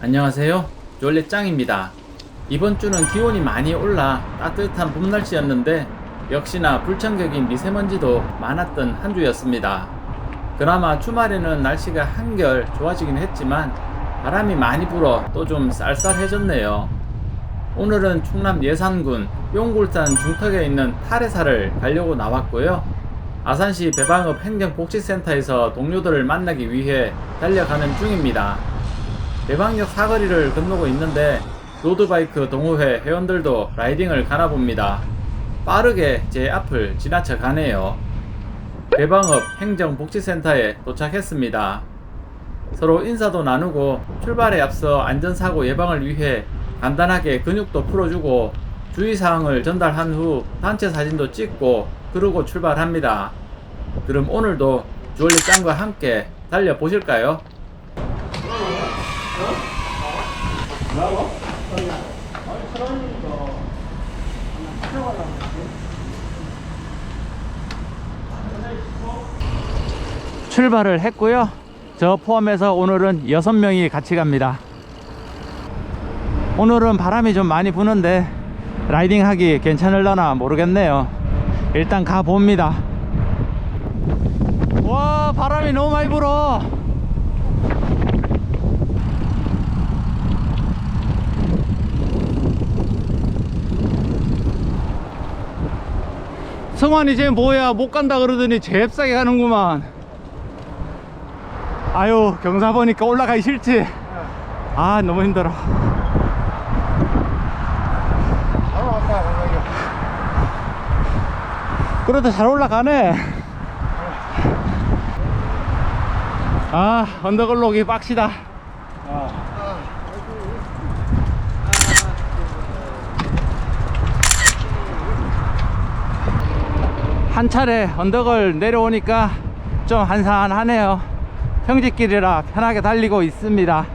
안녕하세요. 졸레짱입니다. 이번 주는 기온이 많이 올라 따뜻한 봄 날씨였는데 역시나 불청격인 미세먼지도 많았던 한 주였습니다. 그나마 주말에는 날씨가 한결 좋아지긴 했지만 바람이 많이 불어 또 좀 쌀쌀해졌네요. 오늘은 충남 예산군 용굴산 중턱에 있는 탈해사를 가려고 나왔고요. 아산시 배방읍 행정복지센터에서 동료들을 만나기 위해 달려가는 중입니다. 대방역 사거리를 건너고 있는데 로드바이크 동호회 회원들도 라이딩을 가나 봅니다. 빠르게 제 앞을 지나쳐 가네요. 대방읍 행정복지센터에 도착했습니다. 서로 인사도 나누고 출발에 앞서 안전사고 예방을 위해 간단하게 근육도 풀어주고 주의사항을 전달한 후 단체 사진도 찍고 그러고 출발합니다. 그럼 오늘도 주얼리 짱과 함께 달려보실까요? 출발을 했고요. 저 포함해서 오늘은 6명이 같이 갑니다. 오늘은 바람이 좀 많이 부는데 라이딩 하기 괜찮을려나 모르겠네요. 일단 가봅니다. 와, 바람이 너무 많이 불어. 성환이 쟤 뭐야 못 간다 그러더니 잽싸게 가는구만 아유 경사 보니까 올라가기 싫지? 아 너무 힘들어. 그래도 잘 올라가네. 아 올라오기 빡시다. 한 차례 언덕을 내려오니까 좀 한산하네요 평지길이라 편하게 달리고 있습니다.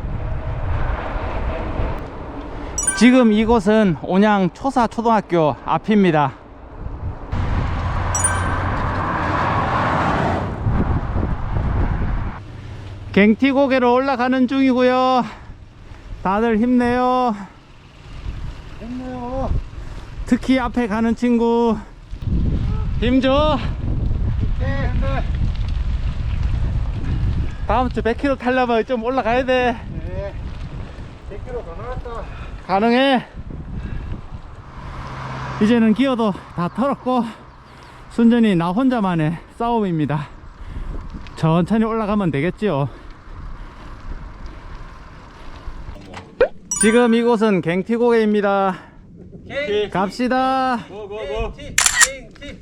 지금 이곳은 온양 초사 초등학교 앞입니다. 갱티고개로 올라가는 중이고요. 다들 힘내요. 됐네요. 특히 앞에 가는 친구. 힘줘. 네 다음 주 100km 타려면 좀 올라가야 돼. 네. 100km 더 나왔다. 가능해? 이제는 기어도 다 털었고 순전히 나 혼자만의 싸움입니다. 천천히 올라가면 되겠지요. 지금 이곳은 갱티고개입니다. 갑시다. 갱티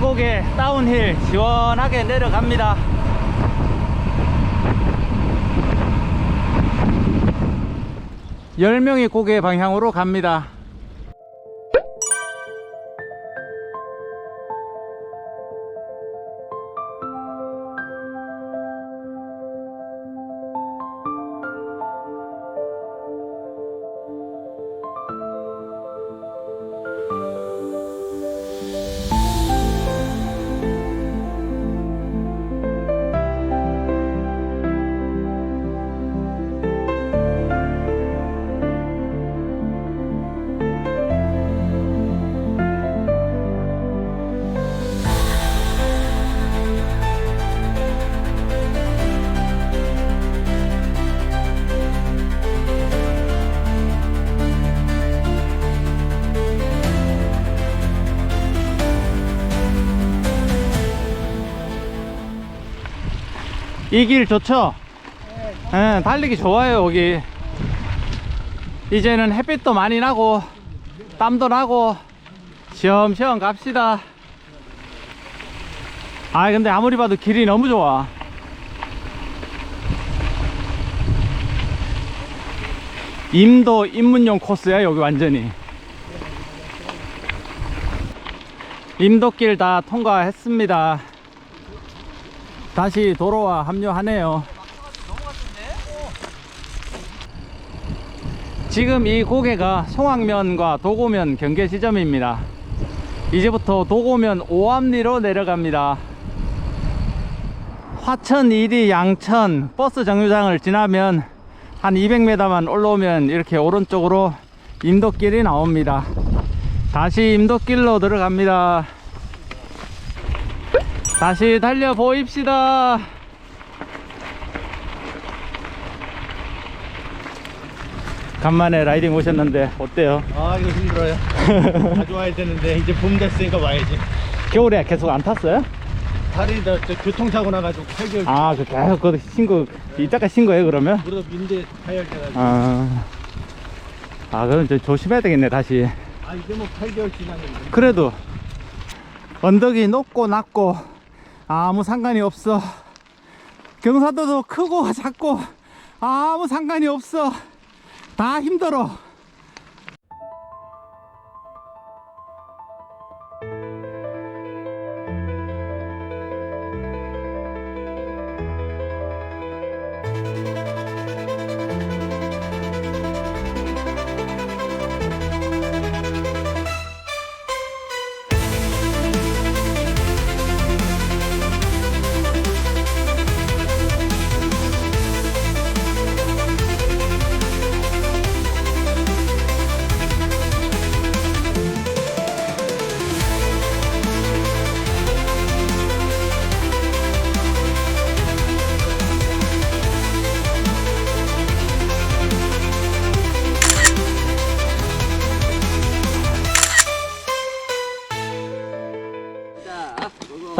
고개 다운힐 시원하게 내려갑니다. 열명의 고개 방향으로 갑니다 이 길 좋죠? 예, 달리기 좋아요 여기. 이제는 햇빛도 많이 나고 땀도 나고 시험시험 갑시다. 아 근데 아무리 봐도 길이 너무 좋아. 임도 입문용 코스야 여기 완전히. 임도길 다 통과했습니다 다시 도로와 합류하네요. 지금 이 고개가 송악면과 도고면 경계 지점입니다. 이제부터 도고면 오암리로 내려갑니다. 화천 1위 양천 버스 정류장을 지나면 한 200m만 올라오면 이렇게 오른쪽으로 임도길이 나옵니다. 다시 임도길로 들어갑니다. 다시 달려 보입시다. 간만에 라이딩 오셨는데 어때요? 아 이거 힘들어요 자주 와야 되는데 이제 봄 됐으니까 와야지 겨울에 계속 안 탔어요? 다리 저, 저 교통사고 나가지고 8개월 아, 그 계속 그 신고 이따가 신고해 그러면? 무릎 인대 파열돼가지고 아, 아 그럼 좀 조심해야 되겠네 다시. 아 이제 뭐 8개월 지났는데 그래도 언덕이 높고 낮고 아무 상관이 없어. 경사도도 크고 작고 아무 상관이 없어. 다 힘들어.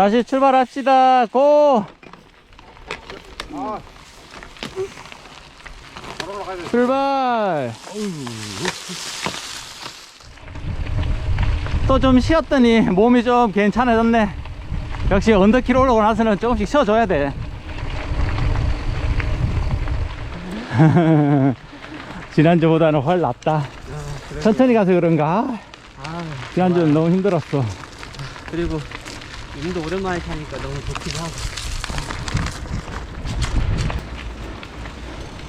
다시 출발합시다. 고! 출발! 또 좀 쉬었더니 몸이 좀 괜찮아졌네. 역시 언더킬 올라오고 나서는 조금씩 쉬어줘야 돼. 지난주보다는 훨 낫다. 천천히 가서 그런가? 아, 지난주는 너무 힘들었어. 그리고 인도 오랜만에 타니까 너무 좋기도 하고.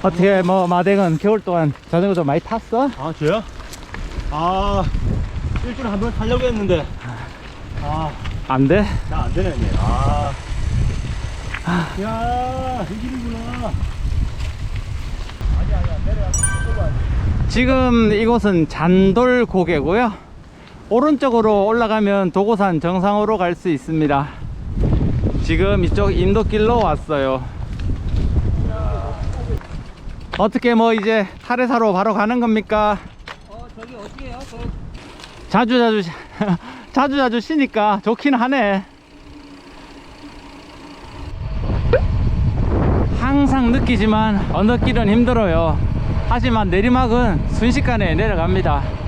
어떻게 뭐 마댕은 겨울 동안 자전거 좀 많이 탔어? 아 저요? 아 일주일에 한 번 타려고 했는데 아잘 안 돼? 안 되네 형님 아 야, 이 길이구나. 아니, 아니야, 내려가. 지금 이곳은 잔돌 고개고요. 오른쪽으로 올라가면 도고산 정상으로 갈 수 있습니다. 지금 이쪽 인도길로 왔어요. 어떻게 뭐 이제 타레사로 바로 가는 겁니까? 어, 저기 어디에요? 저 자주 자주 자주 자주 쉬니까 좋긴 하네. 항상 느끼지만 언덕길은 힘들어요. 하지만 내리막은 순식간에 내려갑니다.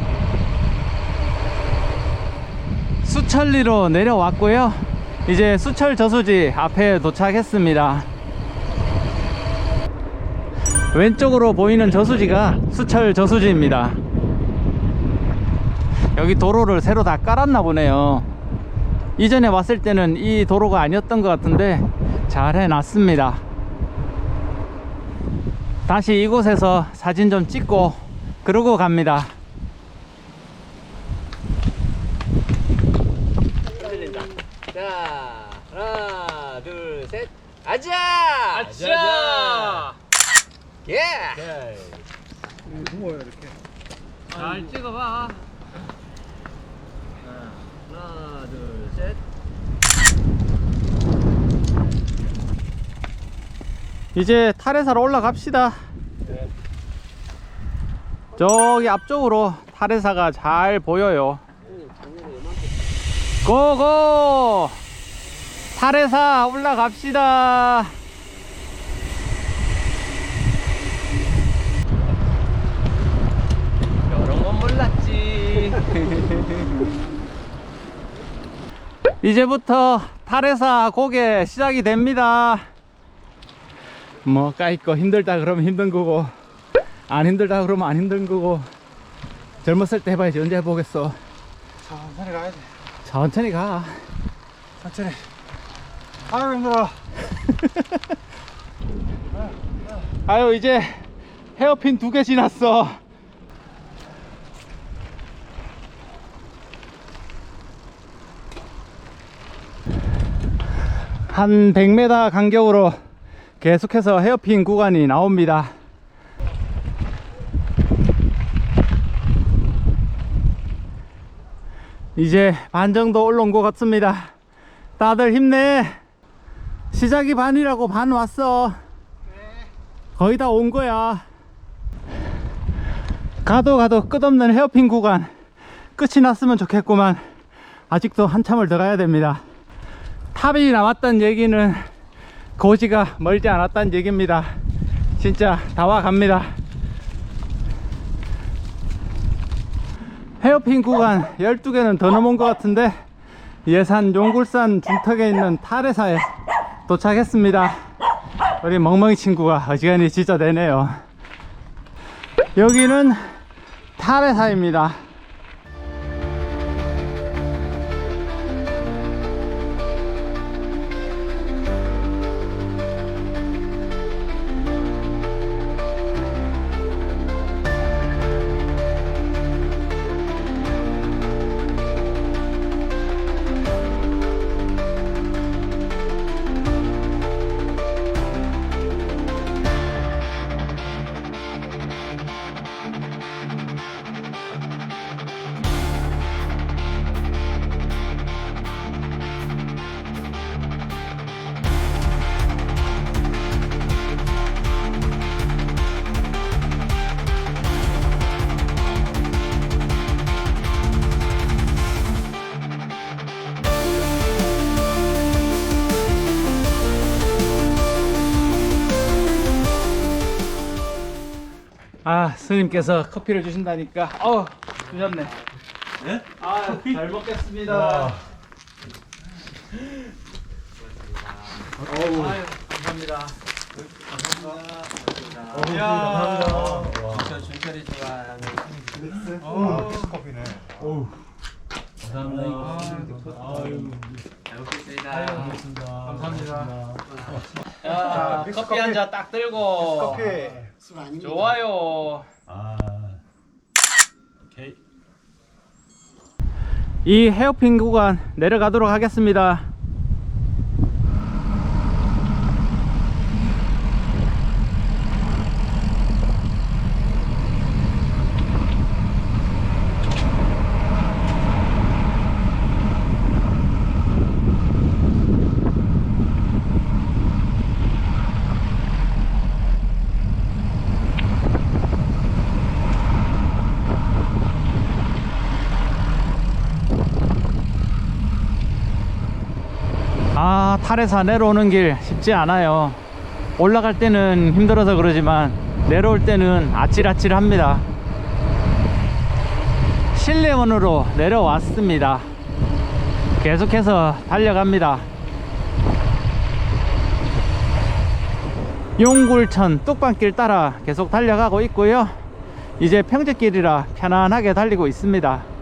수천리로 내려왔고요. 이제 수철 저수지 앞에 도착했습니다. 왼쪽으로 보이는 저수지가 수철 저수지입니다. 여기 도로를 새로 다 깔았나 보네요. 이전에 왔을 때는 이 도로가 아니었던 것 같은데 잘 해놨습니다. 다시 이곳에서 사진 좀 찍고 그러고 갑니다. 자, 하나, 둘, 셋. 아자! 아자! 예! 뭐야, 이렇게. 잘 찍어봐. 하나, 둘, 셋. 이제 타레사로 올라갑시다. 네. 저기 앞쪽으로 타레사가 잘 보여요. 고고! 타레사 올라갑시다. 이런 건 몰랐지. 이제부터 탈에사 고개 시작이 됩니다. 뭐 까이거 힘들다 그러면 힘든 거고 안 힘들다 그러면 안 힘든 거고 젊었을 때 해봐야지 언제 해보겠어. 천천히 가야 돼. 천천히 가. 천천히. 아유, 힘들어. 아유 이제 헤어핀 두 개 지났어 한 100m 간격으로 계속해서 헤어핀 구간이 나옵니다. 이제 반 정도 올라온 것 같습니다. 다들 힘내. 시작이 반이라고 반 왔어. 거의 다 온 거야. 가도 가도 끝없는 헤어핀 구간. 끝이 났으면 좋겠구만. 아직도 한참을 더 가야 됩니다 탑이 남았다는 얘기는 고지가 멀지 않았다는 얘기입니다. 진짜 다 와갑니다. 헤어핀 구간 12개는 더 넘은 것 같은데 예산 용굴산 중턱에 있는 탈해사에 도착했습니다. 우리 멍멍이 친구가 어지간히 되네요. 여기는 탈해사입니다 스님께서 커피를 주신다니까. 어 주셨네. 아잘 먹겠습니다. 어우 아유, 감사합니다. 감사합니다. 저 준철이 좋아하는 커피네. 감사합니다. 잘 먹겠습니다. 감사합니다. 아, 커피 한 잔 딱 들고. 커피. 좋아요. 아. 이 헤어핀 구간 내려가도록 하겠습니다 아 탈에서 내려오는 길 쉽지 않아요. 올라갈 때는 힘들어서 그러지만 내려올 때는 아찔아찔합니다. 실내원으로 내려왔습니다. 계속해서 달려갑니다. 용굴천 뚝방길 따라 계속 달려가고 있고요. 이제 평지길이라 편안하게 달리고 있습니다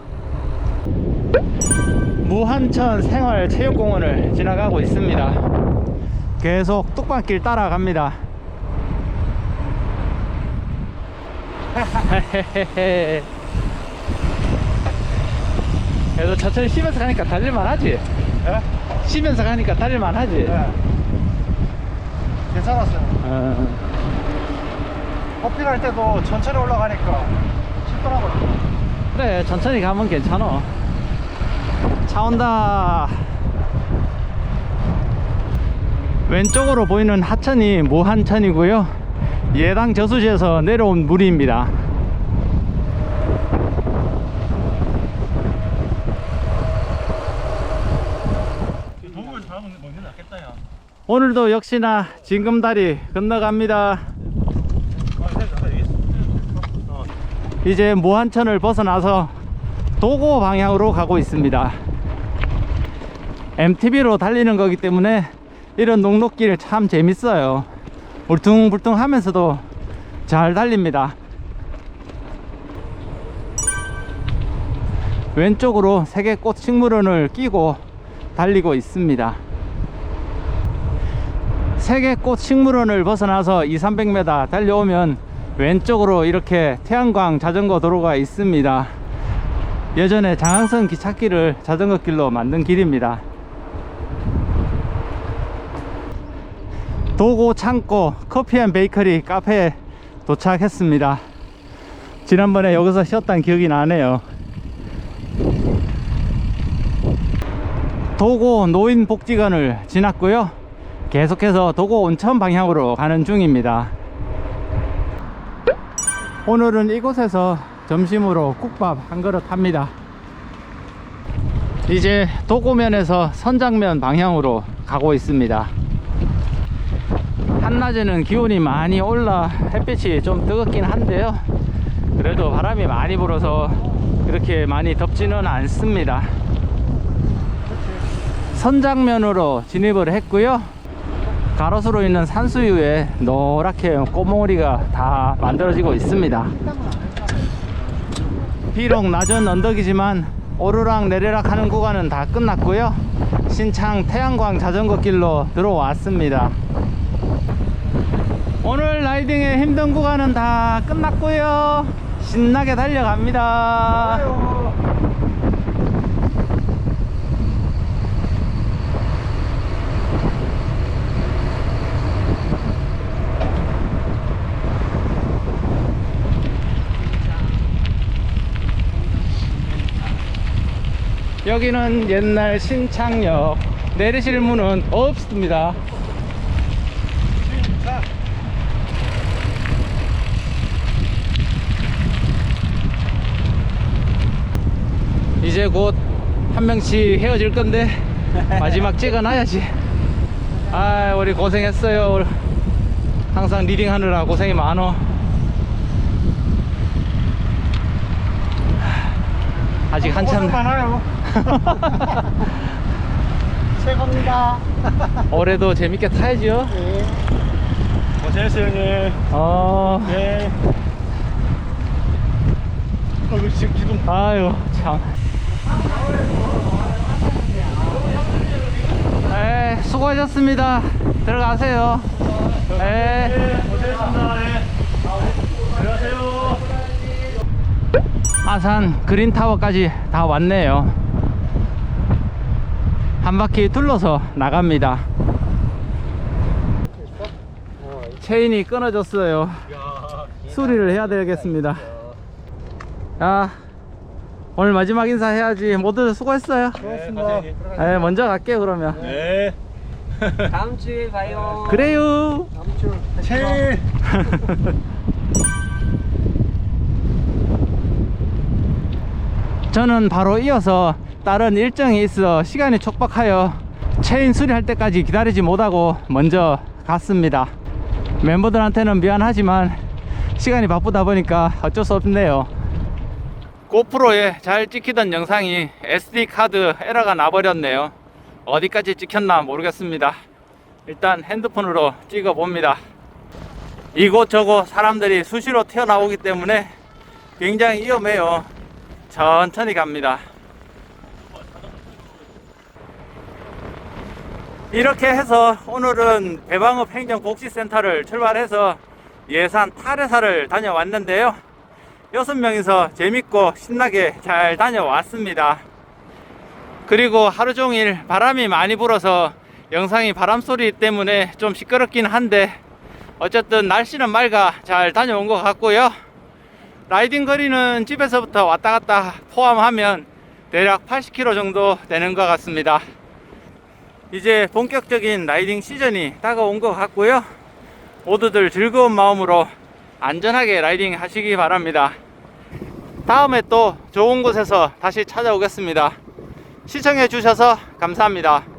무한천 생활체육공원을 지나가고 있습니다. 계속 뚝방길 따라갑니다. 그래도 천천히 쉬면서 가니까 달릴만 하지? 쉬면서 가니까 달릴만 하지? 네. 괜찮았어요. 어, 커피 갈 때도 천천히 올라가니까 쉽더라고요. 그래, 천천히 가면 괜찮아. 차 온다. 왼쪽으로 보이는 하천이 무한천이고요. 예당 저수지에서 내려온 물입니다. 오늘도 역시나 징금다리 건너갑니다. 이제 무한천을 벗어나서 도고 방향으로 가고 있습니다. MTB로 달리는 거기 때문에 이런 녹록길 참 재밌어요. 울퉁불퉁 하면서도 잘 달립니다. 왼쪽으로 세계꽃 식물원을 끼고 달리고 있습니다. 세계꽃 식물원을 벗어나서 2, 300m 달려오면 왼쪽으로 이렇게 태양광 자전거 도로가 있습니다. 예전에 장항선 기찻길을 자전거 길로 만든 길입니다. 도고 창고 커피앤 베이커리 카페에 도착했습니다. 지난번에 여기서 쉬었던 기억이 나네요. 도고 노인복지관을 지났고요. 계속해서 도고 온천 방향으로 가는 중입니다. 오늘은 이곳에서 점심으로 국밥 한 그릇 합니다. 이제 도고면에서 선장면 방향으로 가고 있습니다. 한낮에는 기온이 많이 올라 햇빛이 좀 뜨겁긴 한데요. 그래도 바람이 많이 불어서 그렇게 많이 덥지는 않습니다. 선장면으로 진입을 했고요. 가로수로 있는 산수유에 노랗게 꽃몽우리가 다 만들어지고 있습니다. 비록 낮은 언덕이지만 오르락 내리락 하는 구간은 다 끝났고요. 신창 태양광 자전거 길로 들어왔습니다. 오늘 라이딩의 힘든 구간은 다 끝났고요. 신나게 달려갑니다. 여기는 옛날 신창역 내리실 문은 없습니다. 이제 곧 한 명씩 헤어질 건데 마지막 찍어놔야지. 아 우리 고생했어요. 항상 리딩 하느라 고생이 많어. 아직 한참 많아요. 최고입니다. 올해도 재밌게 타야죠. 네. 고생했어요, 형님. 어, 네. 어, 이거 지금 기둥. 아유 참. 에 수고하셨습니다. 들어가세요. 에. 네, 고생했습니다. 네. 안녕하세요. 아산 그린타워까지 다 왔네요. 한 바퀴 둘러서 나갑니다. 체인이 끊어졌어요. 수리를 해야 되겠습니다. 아, 오늘 마지막 인사 해야지. 모두 수고했어요. 고맙습니다. 네, 먼저 갈게요, 그러면. 네. 다음 주에 봐요. 그래요. 최. 저는 바로 이어서 다른 일정이 있어 시간이 촉박하여 체인 수리할 때까지 기다리지 못하고 먼저 갔습니다. 멤버들한테는 미안하지만 시간이 바쁘다 보니까 어쩔 수 없네요. 고프로에 잘 찍히던 영상이 SD 카드 에러가 나버렸네요. 어디까지 찍혔나 모르겠습니다. 일단 핸드폰으로 찍어 봅니다. 이곳저곳 사람들이 수시로 튀어나오기 때문에 굉장히 위험해요. 천천히 갑니다. 이렇게 해서 오늘은 대방읍 행정복지센터를 출발해서 예산 탈해사를 다녀왔는데요. 여섯 명이서 재밌고 신나게 잘 다녀왔습니다. 그리고 하루 종일 바람이 많이 불어서 영상이 바람 소리 때문에 좀 시끄럽긴 한데 어쨌든 날씨는 맑아 잘 다녀온 것 같고요. 라이딩 거리는 집에서부터 왔다 갔다 포함하면 대략 80km 정도 되는 것 같습니다. 이제 본격적인 라이딩 시즌이 다가온 것 같고요. 모두들 즐거운 마음으로 안전하게 라이딩 하시기 바랍니다. 다음에 또 좋은 곳에서 다시 찾아오겠습니다. 시청해 주셔서 감사합니다.